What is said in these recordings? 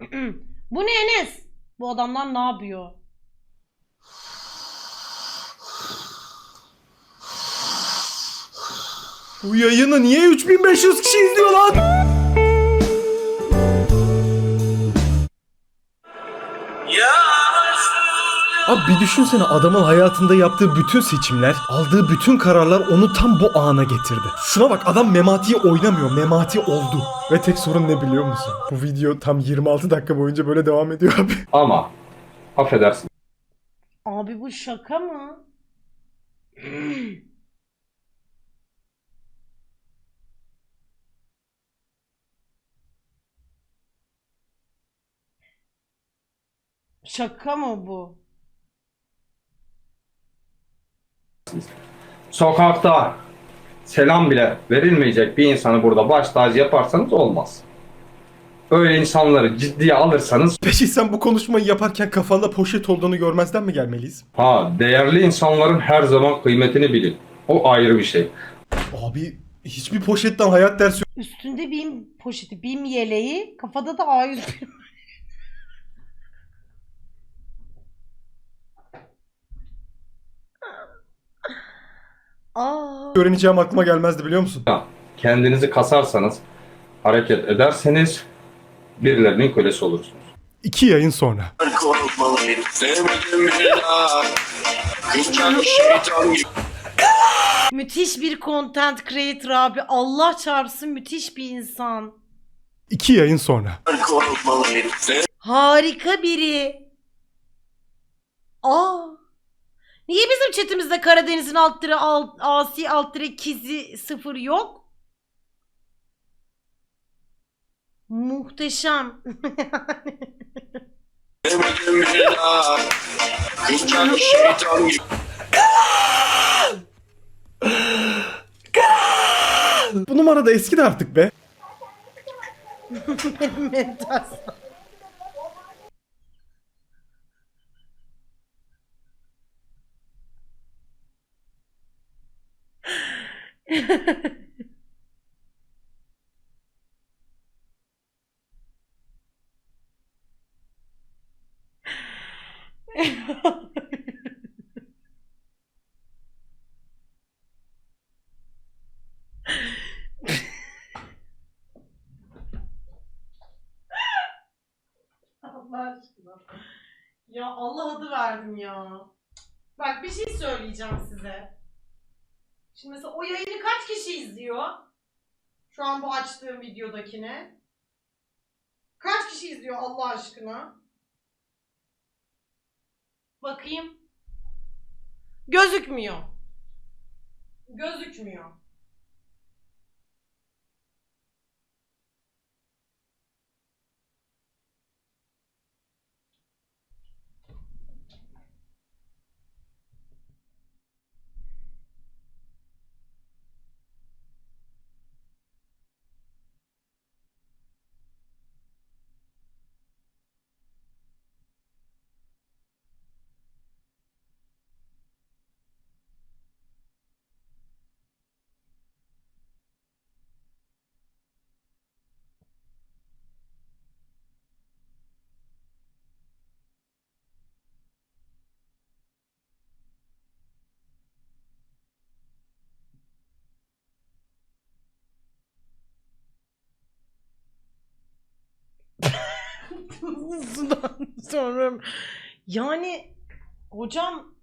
Bu ne Enes? Bu adamlar ne yapıyor? Bu yayını niye 3500 kişi izliyor lan? Abi bir düşünsene adamın hayatında yaptığı bütün seçimler, aldığı bütün kararlar onu tam bu ana getirdi. Şuna bak adam Memati'yi oynamıyor, Memati oldu. Ve tek sorun ne biliyor musun? Bu video tam 26 dakika boyunca böyle devam ediyor abi. Ama affedersin Abi bu şaka mı? Şaka mı bu? Sokakta selam bile verilmeyecek bir insanı burada baş tacı yaparsanız olmaz. Öyle insanları ciddiye alırsanız Peki sen bu konuşmayı yaparken kafanda poşet olduğunu görmezden mi gelmeliyiz? ha değerli insanların her zaman kıymetini bilin. O ayrı bir şey. Abi hiçbir poşetten hayat dersi Üstünde BİM poşeti, BİM yeleği, kafada da A101. Aa. öğreneceğim aklıma gelmezdi biliyor musun? Ha, Kendinizi kasarsanız, hareket ederseniz birilerinin kölesi olursunuz. İki yayın sonra. Müthiş bir content creator abi. Allah çarpsın müthiş bir insan. İki yayın sonra. Harika biri. Aa. Niye bizim chatimizde Karadeniz'in alt tire alt, asi alt tire kizi sıfır yok? Muhteşem. Bu numara da eski de artık be. Mental. Allah aşkına. Ya Allah adı verdim ya. Bak bir şey söyleyeceğim size. Şimdi mesela o yayını kaç kişi izliyor? Şu an bu açtığım videodakine. Kaç kişi izliyor Allah aşkına? Bakayım. Gözükmüyor. Gözükmüyor. Sudan sonra yani hocam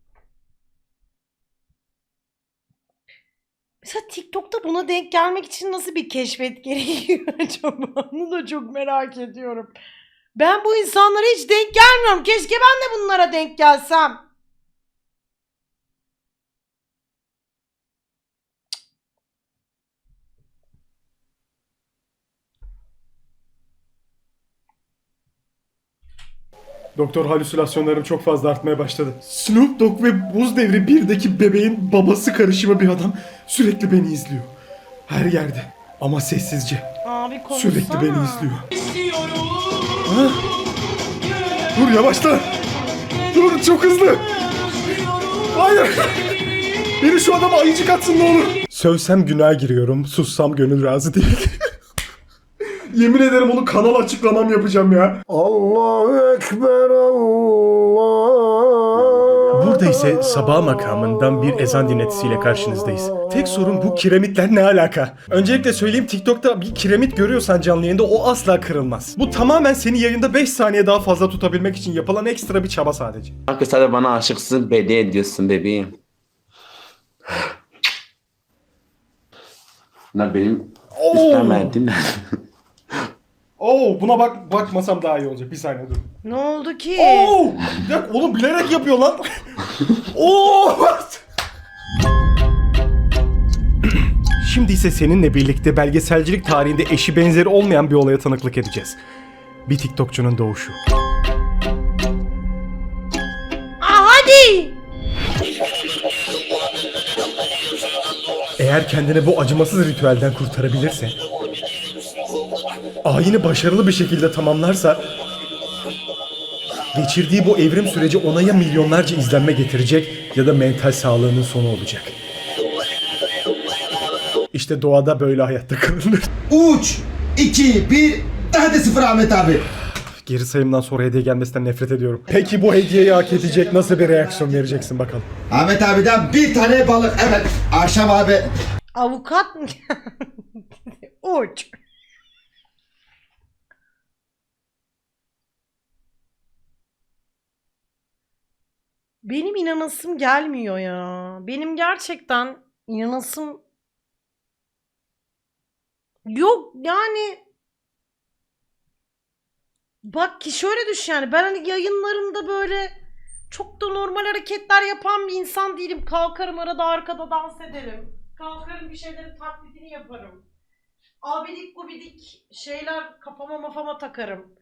mesela TikTok'ta buna denk gelmek için nasıl bir keşfet gerekiyor acaba? Onu da çok merak ediyorum. Ben bu insanlara hiç denk gelmiyorum. Keşke ben de bunlara denk gelsem. Doktor halüsinasyonlarım çok fazla artmaya başladı. Snoop Dogg ve Buz Devri 1'deki bebeğin babası karışımı bir adam sürekli beni izliyor. Her yerde ama sessizce. Abi konuşsana. Sürekli beni izliyor. Ha? Dur yavaşla. Dur çok hızlı. Hayır. Beni şu adama ayıcık atsın ne olur. Sövsem günah giriyorum, sussam gönül razı değil. Yemin ederim onu kanal açıklamam yapacağım ya. Allahu Ekber Allah. Burada ise sabah makamından bir ezan dinletisiyle karşınızdayız. Tek sorun bu kiremitler ne alaka? Öncelikle söyleyeyim TikTok'ta bir kiremit görüyorsan canlı yayında o asla kırılmaz. Bu tamamen seni yayında 5 saniye daha fazla tutabilmek için yapılan ekstra bir çaba sadece. Kanka sen de bana aşıksın belli ediyorsun bebeğim. Bunlar benim Oo! istemediğim. Oo buna bak bakmasam daha iyi olacak. Bir saniye dur. Ne oldu ki? Oo! Bir dakika oğlum bilerek yapıyor lan. Oo! Şimdi ise seninle birlikte belgeselcilik tarihinde eşi benzeri olmayan bir olaya tanıklık edeceğiz. Bir TikTokçunun doğuşu. Aa, hadi. Eğer kendini bu acımasız ritüelden kurtarabilirse, ayini başarılı bir şekilde tamamlarsa, geçirdiği bu evrim süreci ona ya milyonlarca izlenme getirecek ya da mental sağlığının sonu olacak. İşte doğada böyle hayatta kalınır. Uç 2 1 hadi sıfır Ahmet abi. Geri sayımdan sonra hediye gelmesinden nefret ediyorum. Peki bu hediyeyi hak edecek nasıl bir reaksiyon vereceksin bakalım. Ahmet abiden bir tane balık. Evet. Akşam abi. Avukat mı? Uç. Benim inanasım gelmiyor ya. Benim gerçekten inanasım yok yani bak ki şöyle düşün yani ben hani yayınlarımda böyle çok da normal hareketler yapan bir insan değilim. Kalkarım arada arkada dans ederim. Kalkarım bir şeylerin taklidini yaparım. Abidik gubidik şeyler kafama mafama takarım.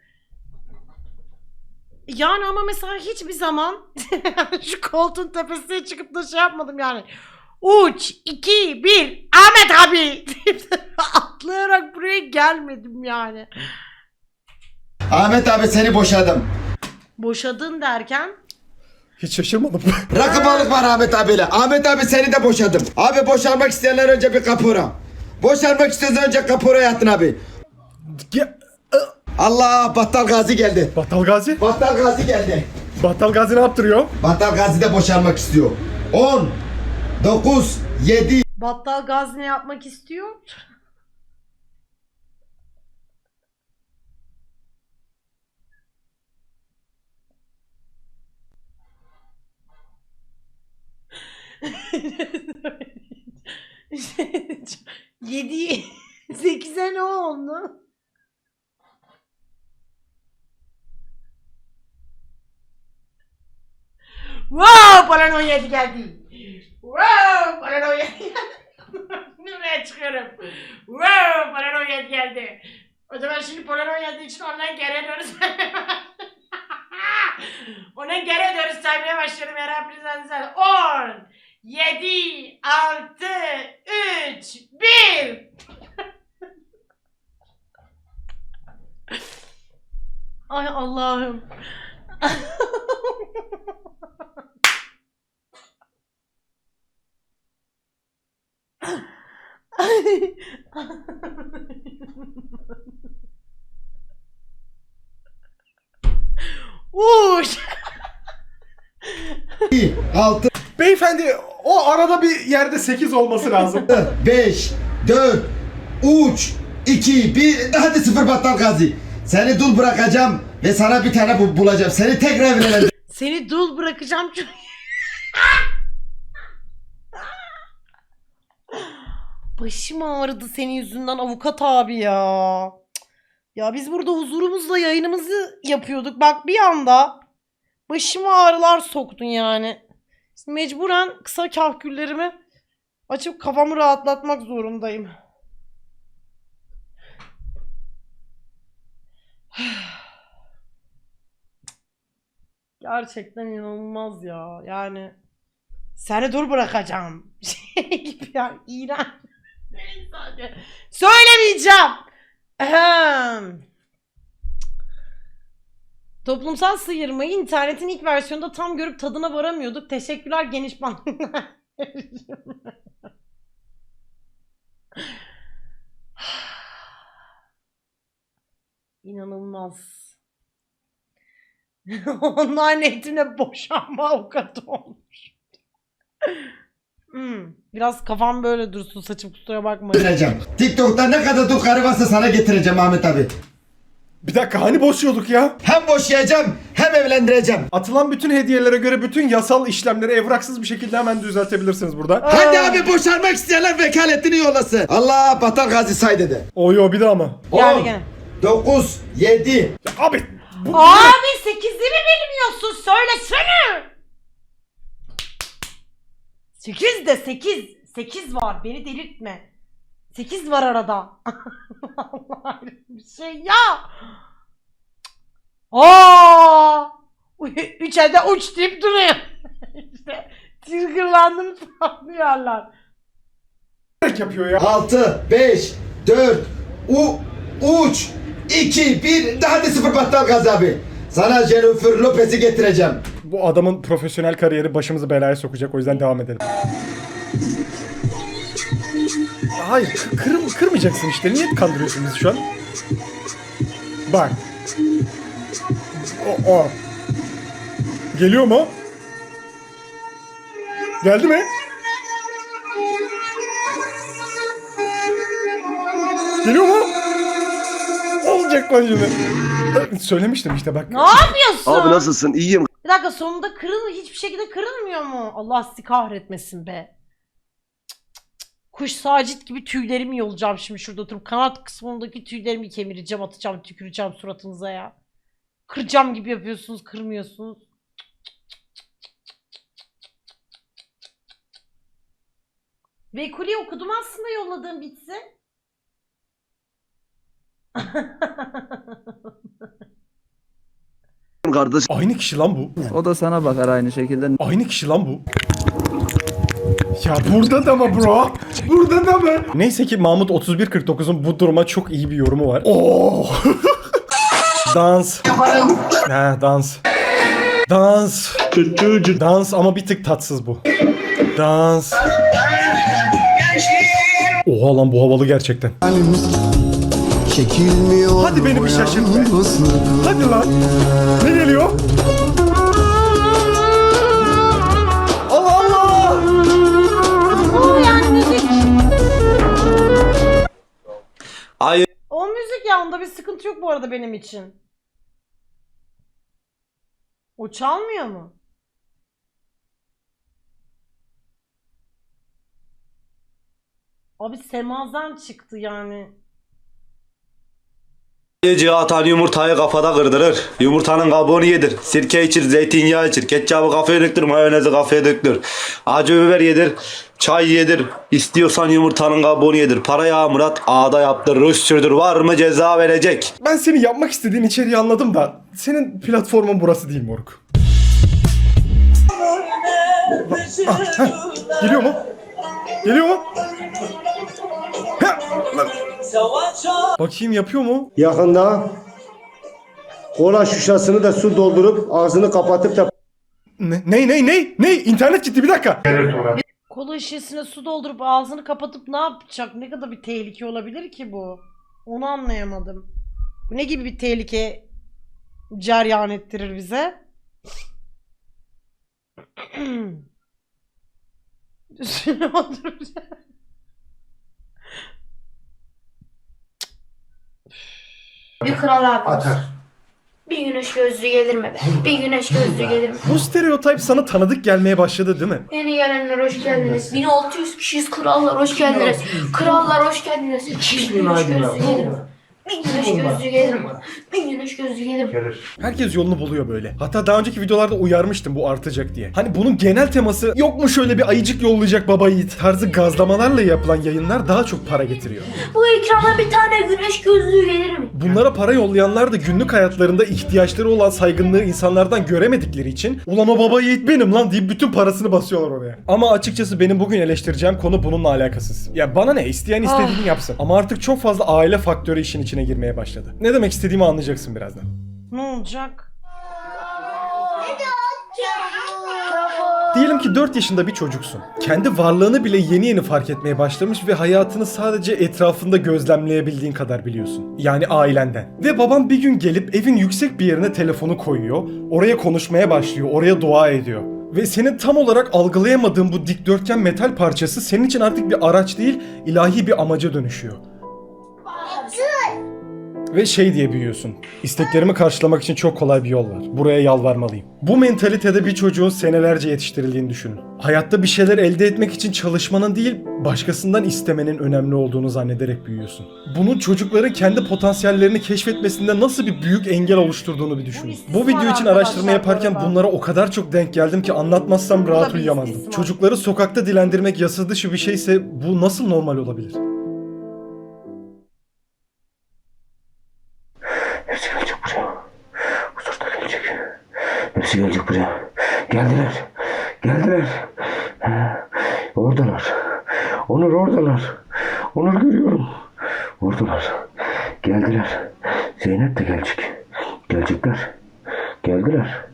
Yani ama mesela hiçbir zaman şu koltuğun tepesine çıkıp da şey yapmadım yani. Uç, 2, 1, Ahmet abi atlayarak buraya gelmedim yani. Ahmet abi seni boşadım. Boşadın derken Hiç şaşırmadım. Rakı balık var Ahmet abiyle. Ahmet abi seni de boşadım. Abi boşanmak isteyenler önce bir kapora. Boşanmak istiyorsan önce kapora yatın abi. Ya- Allah Battal Gazi geldi. Battal Gazi? Battal Gazi geldi. Battal Gazi ne yaptırıyor? Battal Gazi de boşanmak istiyor. 10 9 7 Battal Gazi ne yapmak istiyor? Yedi, sekize ne oldu? Wow, 17 geldi. Wow, bana 17 geldi. Nereye çıkıyorum? Wow, 17 geldi. O zaman şimdi geldiği için ondan geri başlıyorum. Ondan geri doğru saymaya başlıyorum. Ya Rabbim sen 10, 7, 6, 3, 1. Ay Allah'ım. Uş. 6 Beyefendi o arada bir yerde 8 olması lazım. 5 4 3 2 1 hadi sıfır Battal Gazi. Seni dul bırakacağım ve sana bir tane bu bulacağım. Seni tekrar evleneceğim. Seni dul bırakacağım çünkü. Başım ağrıdı senin yüzünden avukat abi ya. Ya biz burada huzurumuzla yayınımızı yapıyorduk. Bak bir anda başıma ağrılar soktun yani. Şimdi mecburen kısa kahküllerimi açıp kafamı rahatlatmak zorundayım. Gerçekten inanılmaz ya. Yani seni dur bırakacağım. Şey gibi ya. İğrenç. Söylemeyeceğim. Ahem. Toplumsal sıyırmayı internetin ilk versiyonunda tam görüp tadına varamıyorduk. Teşekkürler geniş band. İnanılmaz. Online eğitimle boşanma avukatı olmuş. Hmm, Biraz kafam böyle dursun saçım kusura bakmayın. getireceğim. TikTok'ta ne kadar dul karı varsa sana getireceğim Ahmet abi. Bir dakika hani boşuyorduk ya? Hem boşayacağım hem evlendireceğim. Atılan bütün hediyelere göre bütün yasal işlemleri evraksız bir şekilde hemen düzeltebilirsiniz burada. Hadi abi boşanmak isteyenler vekaletini yollasın. Allah Batar Gazi say dedi. Oyo bir daha mı? Gel gel. 9, 7, Abi bu Abi 8'i mi bilmiyorsun söylesene. 8 de 8. 8 var beni delirtme. 8 var arada. Allah bir şey ya. Aa! 3 elde uç deyip duruyor. işte triggerlandım sanıyorlar. yapıyor ya? 6, 5, 4, u, uç, 2, 1. Hadi sıfır Batar Gazi abi. Sana Jennifer Lopez'i getireceğim. Bu adamın profesyonel kariyeri başımızı belaya sokacak o yüzden devam edelim. Hayır, k- kırm kırmayacaksın işte. Niye kandırıyorsun bizi şu an? Bak. O, o. Geliyor mu? Geldi mi? Geliyor mu? Olacak lan şimdi. Söylemiştim işte bak. Ne yapıyorsun? Abi nasılsın? İyiyim. Bir dakika sonunda kırıl hiçbir şekilde kırılmıyor mu? Allah sizi kahretmesin be. Kuş sacit gibi tüylerimi yolacağım şimdi şurada oturup kanat kısmındaki tüylerimi kemireceğim atacağım tüküreceğim suratınıza ya. Kıracağım gibi yapıyorsunuz kırmıyorsunuz. Vekuli okudum aslında yolladığım bitse. Kardeş Aynı kişi lan bu. O da sana bakar aynı şekilde. Aynı kişi lan bu. Ya burada da mı bro? Burada da mı? Neyse ki Mahmut 3149'un bu duruma çok iyi bir yorumu var. Oo. dans. Ha dans. Dans. Dans ama bir tık tatsız bu. Dans. Oha lan bu havalı gerçekten. Çekilmiyor Hadi beni bir şaşırt be. Hadi lan. Ne geliyor? Allah Allah. Hayır. O müzik ya onda bir sıkıntı yok bu arada benim için. O çalmıyor mu? Abi semazen çıktı yani. Yiyeceği atan yumurtayı kafada kırdırır. Yumurtanın kabuğunu yedir. Sirke içir, zeytinyağı içir. Ketçabı kafaya döktür, mayonezi kafaya döktür. Acı biber yedir, çay yedir. İstiyorsan yumurtanın kabuğunu yedir. Parayı Murat ağda yaptır, ruj sürdür. Var mı ceza verecek? Ben senin yapmak istediğin içeriği anladım da senin platformun burası değil moruk. Ah. Geliyor mu? Geliyor mu? Heh. Bakayım yapıyor mu? Yakında kola şişesini de su doldurup ağzını kapatıp da Ne ne ne ne? Ne? İnternet gitti bir dakika. Kola şişesine su doldurup ağzını kapatıp ne yapacak? Ne kadar bir tehlike olabilir ki bu? Onu anlayamadım. Bu ne gibi bir tehlike ceryan ettirir bize? Üstüne oturacak. Bir kral abi. Bir güneş gözlüğü gelir mi be? Bir güneş gözlüğü gelir mi? Bu stereotip sana tanıdık gelmeye başladı değil mi? Yeni gelenler hoş geldiniz. 1600 kişiyiz krallar hoş geldiniz. Krallar hoş geldiniz. Bir güneş gözlüğü gelir mi? Bir güneş gözlüğü gelir mi? Bir güneş gözlüğü gelir mi? Herkes yolunu buluyor böyle. Hatta daha önceki videolarda uyarmıştım bu artacak diye. Hani bunun genel teması yok mu şöyle bir ayıcık yollayacak baba yiğit tarzı gazlamalarla yapılan yayınlar daha çok para getiriyor. Bu ekrana bir tane güneş gözlüğü gelir mi? Bunlara para yollayanlar da günlük hayatlarında ihtiyaçları olan saygınlığı insanlardan göremedikleri için ulan o baba yiğit benim lan deyip bütün parasını basıyorlar oraya. Ama açıkçası benim bugün eleştireceğim konu bununla alakasız. Ya bana ne isteyen istediğini yapsın. Ama artık çok fazla aile faktörü işin içine girmeye başladı. Ne demek istediğimi anlayacaksın birazdan. Ne olacak? Diyelim ki 4 yaşında bir çocuksun. Kendi varlığını bile yeni yeni fark etmeye başlamış ve hayatını sadece etrafında gözlemleyebildiğin kadar biliyorsun. Yani ailenden. Ve baban bir gün gelip evin yüksek bir yerine telefonu koyuyor, oraya konuşmaya başlıyor, oraya dua ediyor. Ve senin tam olarak algılayamadığın bu dikdörtgen metal parçası senin için artık bir araç değil, ilahi bir amaca dönüşüyor. Ve şey diye büyüyorsun. İsteklerimi karşılamak için çok kolay bir yol var. Buraya yalvarmalıyım. Bu mentalitede bir çocuğun senelerce yetiştirildiğini düşünün. Hayatta bir şeyler elde etmek için çalışmanın değil, başkasından istemenin önemli olduğunu zannederek büyüyorsun. Bunun çocukların kendi potansiyellerini keşfetmesinde nasıl bir büyük engel oluşturduğunu bir düşünün. Bu video için araştırma yaparken bunlara o kadar çok denk geldim ki anlatmazsam rahat uyuyamazdım. Çocukları sokakta dilendirmek yasa dışı bir şeyse bu nasıl normal olabilir? Onur oradalar. Onur görüyorum. Oradalar. Geldiler. Zeynep de gelecek. Gelecekler. Geldiler.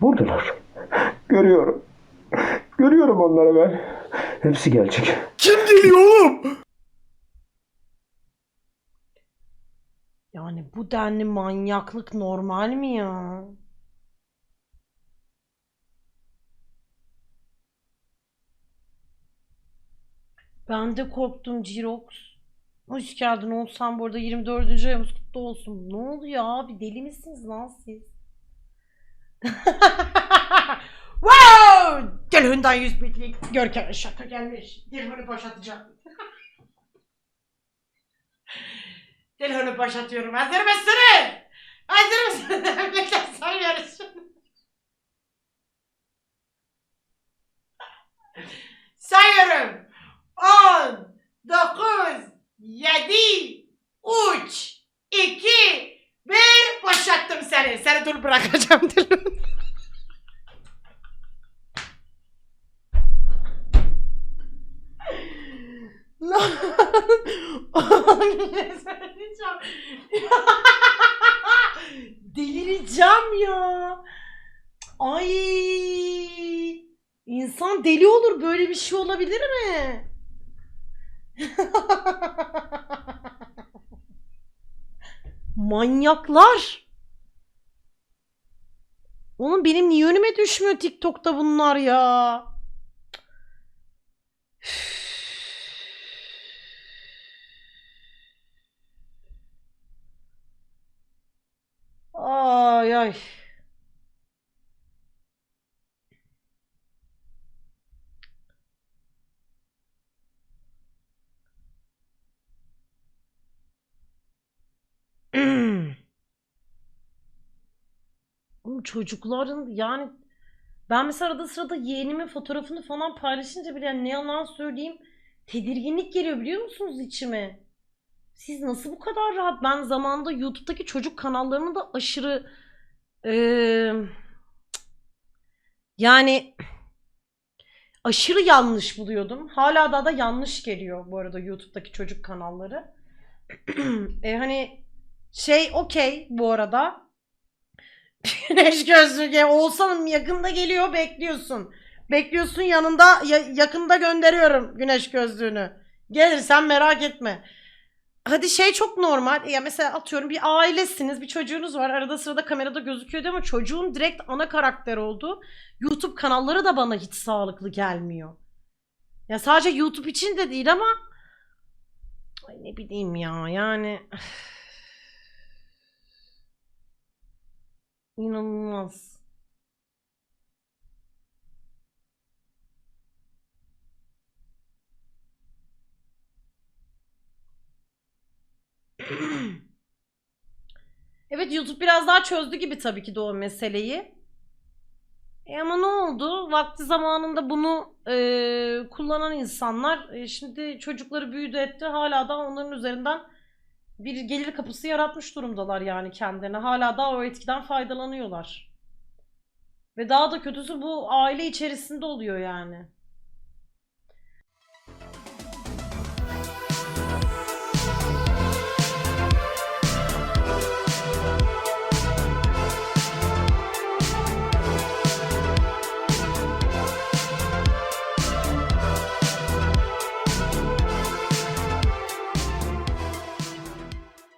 Buradalar. Görüyorum. Görüyorum onları ben. Hepsi gelecek. Kim geliyor oğlum? Yani bu denli manyaklık normal mi ya? Ben de korktum Cirox. Hoş geldin olsam burada 24. ayımız kutlu olsun. Ne oluyor abi deli misiniz lan siz? wow! Delhundan 100 bitlik Görkem şaka gelmiş. Delhunu boşaltacağım. Delhunu boşaltıyorum. Hazır mısınız? Hazır mısınız? Bekle sayıyoruz. Sayıyorum. 10, 9, 7, 3, 2, 1. Boşalttım seni. Seni dur bırakacağım Delhun. Lan Oğlum. Delireceğim ya. Ay. İnsan deli olur. Böyle bir şey olabilir mi? Manyaklar. Oğlum benim niye önüme düşmüyor TikTok'ta bunlar ya? Ay ay. Oğlum çocukların yani ben mesela arada sırada yeğenimin fotoğrafını falan paylaşınca bile yani ne yalan söyleyeyim tedirginlik geliyor biliyor musunuz içime? Siz nasıl bu kadar rahat? Ben zamanında YouTube'daki çocuk kanallarını da aşırı eee, yani aşırı yanlış buluyordum. Hala daha da yanlış geliyor bu arada YouTube'daki çocuk kanalları. e, hani şey okey bu arada. Güneş gözlüğü Oğuzhan'ım yakında geliyor bekliyorsun. Bekliyorsun yanında ya- yakında gönderiyorum güneş gözlüğünü. Gelirsen merak etme. Hadi şey çok normal. Ya mesela atıyorum bir ailesiniz, bir çocuğunuz var. Arada sırada kamerada gözüküyor ama çocuğun direkt ana karakter oldu. YouTube kanalları da bana hiç sağlıklı gelmiyor. Ya sadece YouTube için de değil ama Ay ne bileyim ya yani İnanılmaz. Evet YouTube biraz daha çözdü gibi tabii ki de o meseleyi. E ama ne oldu? Vakti zamanında bunu e, kullanan insanlar e, şimdi çocukları büyüdü etti. Hala da onların üzerinden bir gelir kapısı yaratmış durumdalar yani kendilerine. Hala daha o etkiden faydalanıyorlar. Ve daha da kötüsü bu aile içerisinde oluyor yani.